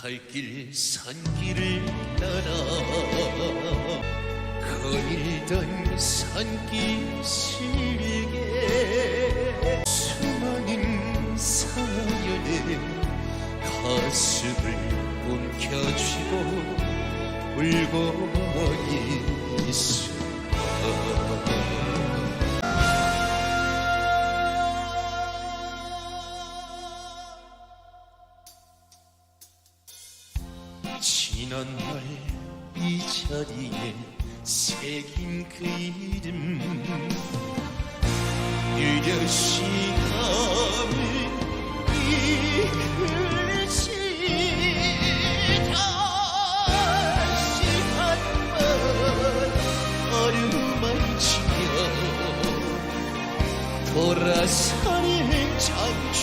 갈길 산길을 따라. 거닐던 산길 실게 수많은 사연에 가슴을 움켜쥐고 울고 있어 지난날 이 자리에 새긴 그 이름. 유려 시간을 이끌지다. 시간만 얼음을 지며 돌아서는 장소.